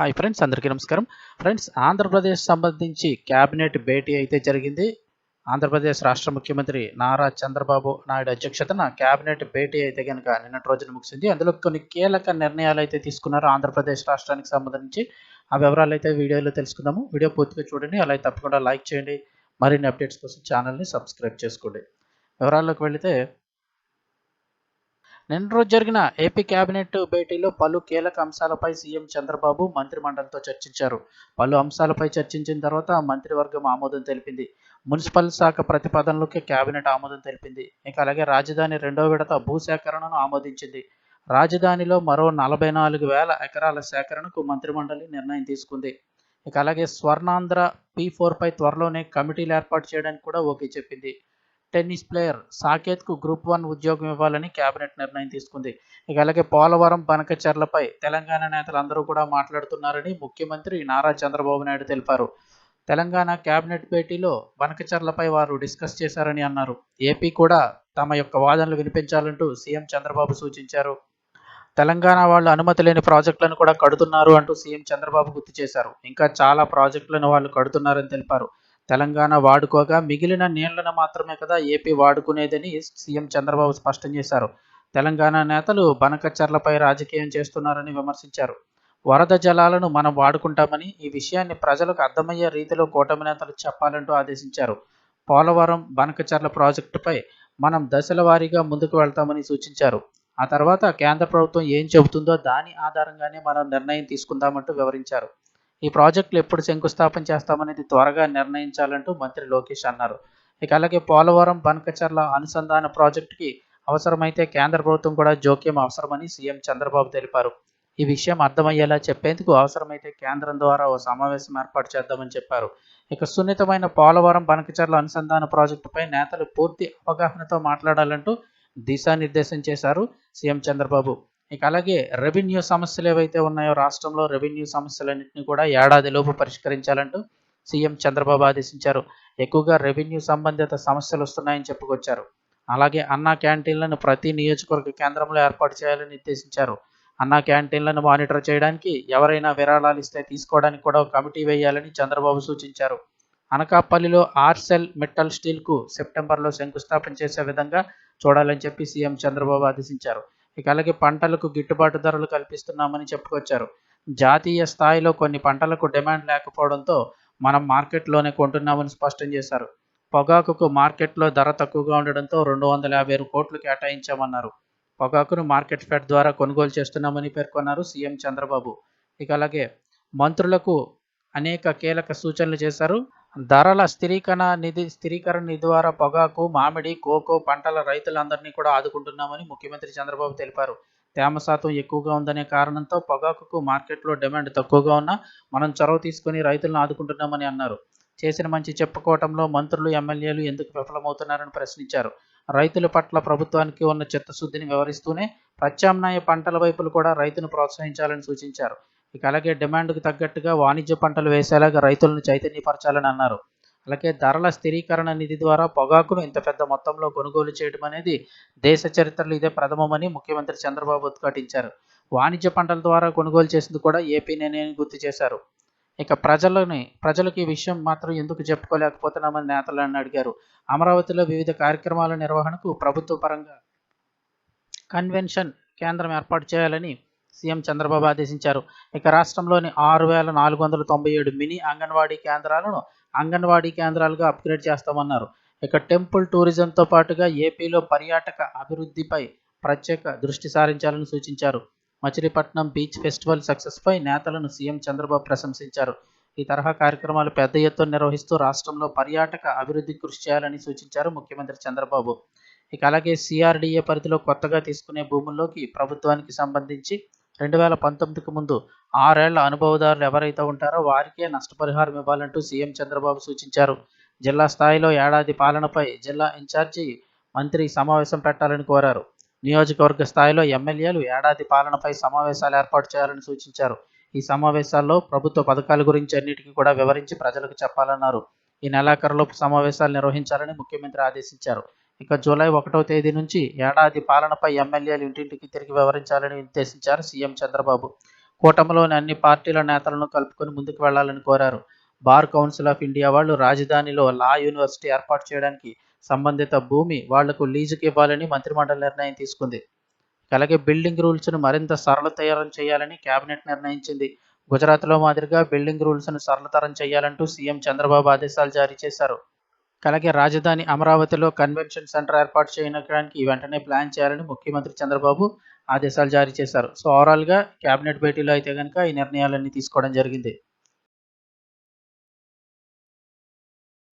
Hi friends అందరికీ నమస్కారం. Friends Andhra Pradesh సంబంధించి క్యాబినెట్ భేటీ అయితే జరిగింది. ఆంధ్రప్రదేశ్ రాష్ట్ర ముఖ్యమంత్రి నారా చంద్రబాబు నాయుడు అధ్యక్షతన క్యాబినెట్ భేటీ అయితే కనుక నిన్నటి రోజున ముగిసింది. అందులో కొన్ని కీలక నిర్ణయాలు అయితే తీసుకున్నారు ఆంధ్రప్రదేశ్ రాష్ట్రానికి సంబంధించి. ఆ వివరాలు అయితే వీడియోలో తెలుసుకుందాము. వీడియో పూర్తిగా చూడండి అలాగే తప్పకుండా లైక్ చేయండి. మరిన్ని అప్డేట్స్ కోసం ఛానల్ని సబ్స్క్రైబ్ చేసుకోండి. వివరాల్లోకి వెళితే నిన్న రోజు జరిగిన ఏపీ కేబినెట్ భేటీలో పలు కీలక అంశాలపై సీఎం చంద్రబాబు మంత్రిమండలితో చర్చించారు. పలు అంశాలపై చర్చించిన తర్వాత మంత్రివర్గం ఆమోదం తెలిపింది. మున్సిపల్ శాఖ ప్రతిపాదనలకు కేబినెట్ ఆమోదం తెలిపింది. ఇంకా అలాగే రాజధాని రెండో విడత భూసేకరణను ఆమోదించింది. రాజధానిలో మరో నలభై నాలుగు వేల ఎకరాల సేకరణకు మంత్రిమండలి నిర్ణయం తీసుకుంది. ఇక అలాగే స్వర్ణాంధ్ర పీ పై త్వరలోనే కమిటీలు ఏర్పాటు చేయడానికి కూడా ఓకే చెప్పింది. టెన్నిస్ ప్లేయర్ సాకేత్కు గ్రూప్ వన్ ఉద్యోగం ఇవ్వాలని కేబినెట్ నిర్ణయం తీసుకుంది. ఇక అలాగే పోలవరం బనకచర్లపై తెలంగాణ నేతలందరూ కూడా మాట్లాడుతున్నారని ముఖ్యమంత్రి నారా చంద్రబాబు నాయుడు తెలిపారు. తెలంగాణ కేబినెట్ భేటీలో బనకచర్లపై వారు డిస్కస్ చేశారని అన్నారు. ఏపీ కూడా తమ యొక్క వాదనలు వినిపించాలంటూ సీఎం చంద్రబాబు సూచించారు. తెలంగాణ వాళ్ళు అనుమతి లేని ప్రాజెక్టులను కూడా కడుతున్నారు అంటూ సీఎం చంద్రబాబు గుర్తు చేశారు. ఇంకా చాలా ప్రాజెక్టులను వాళ్ళు కడుతున్నారని తెలిపారు. తెలంగాణ వాడుకోగా మిగిలిన నీళ్ళను మాత్రమే కదా ఏపీ వాడుకునేదని సీఎం చంద్రబాబు స్పష్టం చేశారు. తెలంగాణ నేతలు బనకచర్లపై రాజకీయం చేస్తున్నారని విమర్శించారు. వరద జలాలను మనం వాడుకుంటామని ఈ విషయాన్ని ప్రజలకు అర్థమయ్యే రీతిలో కూటమి నేతలు చెప్పాలంటూ ఆదేశించారు. పోలవరం బనకచర్ల ప్రాజెక్టుపై మనం దశల వారీగా ముందుకు వెళ్తామని సూచించారు. ఆ తర్వాత కేంద్ర ప్రభుత్వం ఏం చెబుతుందో దాని ఆధారంగానే మనం నిర్ణయం తీసుకుందామంటూ వివరించారు. ఈ ప్రాజెక్టులు ఎప్పుడు శంకుస్థాపన చేస్తామనేది త్వరగా నిర్ణయించాలంటూ మంత్రి లోకేష్ అన్నారు. ఇక అలాగే పోలవరం బనకచర్ల అనుసంధాన ప్రాజెక్టుకి అవసరమైతే కేంద్ర ప్రభుత్వం కూడా జోక్యం అవసరమని సీఎం చంద్రబాబు తెలిపారు. ఈ విషయం అర్థమయ్యేలా చెప్పేందుకు అవసరమైతే కేంద్రం ద్వారా ఓ సమావేశం ఏర్పాటు చేద్దామని చెప్పారు. ఇక సున్నితమైన పోలవరం బనకచర్ల అనుసంధాన ప్రాజెక్టుపై నేతలు పూర్తి అవగాహనతో మాట్లాడాలంటూ దిశానిర్దేశం చేశారు సీఎం చంద్రబాబు. ఇక అలాగే రెవెన్యూ సమస్యలు ఏవైతే ఉన్నాయో రాష్ట్రంలో రెవెన్యూ సమస్యలన్నింటినీ కూడా ఏడాదిలోపు పరిష్కరించాలంటూ సీఎం చంద్రబాబు ఆదేశించారు. ఎక్కువగా రెవెన్యూ సంబంధిత సమస్యలు వస్తున్నాయని చెప్పుకొచ్చారు. అలాగే అన్నా క్యాంటీన్లను ప్రతి నియోజకవర్గ కేంద్రంలో ఏర్పాటు చేయాలని నిర్దేశించారు. అన్నా క్యాంటీన్లను మానిటర్ చేయడానికి ఎవరైనా విరాళాలు ఇస్తే తీసుకోవడానికి కూడా ఒక కమిటీ వేయాలని చంద్రబాబు సూచించారు. అనకాపల్లిలో ఆర్సెల్ మెటల్ స్టీల్కు సెప్టెంబర్లో శంకుస్థాపన చేసే విధంగా చూడాలని చెప్పి సీఎం చంద్రబాబు ఆదేశించారు. ఇక అలాగే పంటలకు గిట్టుబాటు ధరలు కల్పిస్తున్నామని చెప్పుకొచ్చారు. జాతీయ స్థాయిలో కొన్ని పంటలకు డిమాండ్ లేకపోవడంతో మనం మార్కెట్లోనే కొంటున్నామని స్పష్టం చేశారు. పొగాకుకు మార్కెట్లో ధర తక్కువగా ఉండడంతో రెండు వందల యాభై కోట్లు కేటాయించామన్నారు. పొగాకును మార్కెట్ ఫెడ్ ద్వారా కొనుగోలు చేస్తున్నామని పేర్కొన్నారు సీఎం చంద్రబాబు. ఇక అలాగే మంత్రులకు అనేక కీలక సూచనలు చేశారు. ధరల స్థిరీకరణ నిధి స్థిరీకరణ నిధి ద్వారా పొగాకు మామిడి కోకో పంటల రైతులందరినీ కూడా ఆదుకుంటున్నామని ముఖ్యమంత్రి చంద్రబాబు తెలిపారు. తేమ శాతం ఎక్కువగా ఉందనే కారణంతో పొగాకుకు మార్కెట్లో డిమాండ్ తక్కువగా ఉన్నా మనం చొరవ తీసుకుని రైతులను ఆదుకుంటున్నామని అన్నారు. చేసిన మంచి చెప్పుకోవటంలో మంత్రులు ఎమ్మెల్యేలు ఎందుకు విఫలమవుతున్నారని ప్రశ్నించారు. రైతుల పట్ల ప్రభుత్వానికి ఉన్న చిత్తశుద్ధిని వివరిస్తూనే ప్రత్యామ్నాయ పంటల వైపులు కూడా రైతును ప్రోత్సహించాలని సూచించారు. ఇక అలాగే డిమాండ్కు తగ్గట్టుగా వాణిజ్య పంటలు వేసేలాగా రైతులను చైతన్యపరచాలని అన్నారు. అలాగే ధరల స్థిరీకరణ నిధి ద్వారా పొగాకును ఇంత పెద్ద మొత్తంలో కొనుగోలు చేయడం అనేది దేశ చరిత్రలో ఇదే ప్రథమమని ముఖ్యమంత్రి చంద్రబాబు ఉద్ఘాటించారు. వాణిజ్య పంటల ద్వారా కొనుగోలు చేసింది కూడా ఏపీనేనని గుర్తు చేశారు. ఇక ప్రజలని ప్రజలకు ఈ విషయం మాత్రం ఎందుకు చెప్పుకోలేకపోతున్నామని నేతలను అడిగారు. అమరావతిలో వివిధ కార్యక్రమాల నిర్వహణకు ప్రభుత్వ పరంగా కన్వెన్షన్ కేంద్రం ఏర్పాటు చేయాలని సీఎం చంద్రబాబు ఆదేశించారు. ఇక రాష్ట్రంలోని ఆరు వేల నాలుగు వందల తొంభై ఏడు మినీ అంగన్వాడీ కేంద్రాలను అంగన్వాడీ కేంద్రాలుగా అప్గ్రేడ్ చేస్తామన్నారు. ఇక టెంపుల్ టూరిజంతో పాటుగా ఏపీలో పర్యాటక అభివృద్ధిపై ప్రత్యేక దృష్టి సారించాలని సూచించారు. మచిలీపట్నం బీచ్ ఫెస్టివల్ సక్సెస్పై నేతలను సీఎం చంద్రబాబు ప్రశంసించారు. ఈ తరహా కార్యక్రమాలు పెద్ద ఎత్తున నిర్వహిస్తూ రాష్ట్రంలో పర్యాటక అభివృద్ధి కృషి చేయాలని సూచించారు ముఖ్యమంత్రి చంద్రబాబు. ఇక అలాగే సిఆర్డీఏ పరిధిలో కొత్తగా తీసుకునే భూముల్లోకి ప్రభుత్వానికి సంబంధించి రెండు వేల పంతొమ్మిదికి ముందు ఆరేళ్ళ అనుభవదారులు ఎవరైతే ఉంటారో వారికే నష్టపరిహారం ఇవ్వాలంటూ సీఎం చంద్రబాబు సూచించారు. జిల్లా స్థాయిలో ఏడాది పాలనపై జిల్లా ఇన్ఛార్జి మంత్రి సమావేశం పెట్టాలని కోరారు. నియోజకవర్గ స్థాయిలో ఎమ్మెల్యేలు ఏడాది పాలనపై సమావేశాలు ఏర్పాటు చేయాలని సూచించారు. ఈ సమావేశాల్లో ప్రభుత్వ పథకాల గురించి అన్నిటికీ కూడా వివరించి ప్రజలకు చెప్పాలన్నారు. ఈ నెలాఖరులోపు సమావేశాలు నిర్వహించాలని ముఖ్యమంత్రి ఆదేశించారు. ఇక జూలై ఒకటో తేదీ నుంచి ఏడాది పాలనపై ఎమ్మెల్యేలు ఇంటింటికి తిరిగి వివరించాలని నిర్దేశించారు సీఎం చంద్రబాబు. కూటమిలోని అన్ని పార్టీల నేతలను కలుపుకొని ముందుకు వెళ్ళాలని కోరారు. బార్ కౌన్సిల్ ఆఫ్ ఇండియా వాళ్ళు రాజధానిలో లా యూనివర్సిటీ ఏర్పాటు చేయడానికి సంబంధిత భూమి వాళ్ళకు లీజుకి ఇవ్వాలని మంత్రిమండలి నిర్ణయం తీసుకుంది. అలాగే బిల్డింగ్ రూల్స్ను మరింత సరళతరం చేయాలని కేబినెట్ నిర్ణయించింది. గుజరాత్లో మాదిరిగా బిల్డింగ్ రూల్స్ను సరళతరం చేయాలంటూ సీఎం చంద్రబాబు ఆదేశాలు జారీ చేశారు. అలాగే రాజధాని అమరావతిలో కన్వెన్షన్ సెంటర్ ఏర్పాటు చేయడానికి వెంటనే ప్లాన్ చేయాలని ముఖ్యమంత్రి చంద్రబాబు ఆదేశాలు జారీ చేశారు. సో ఓవరాల్గా కేబినెట్ భేటీలో అయితే కనుక ఈ నిర్ణయాలన్నీ తీసుకోవడం జరిగింది.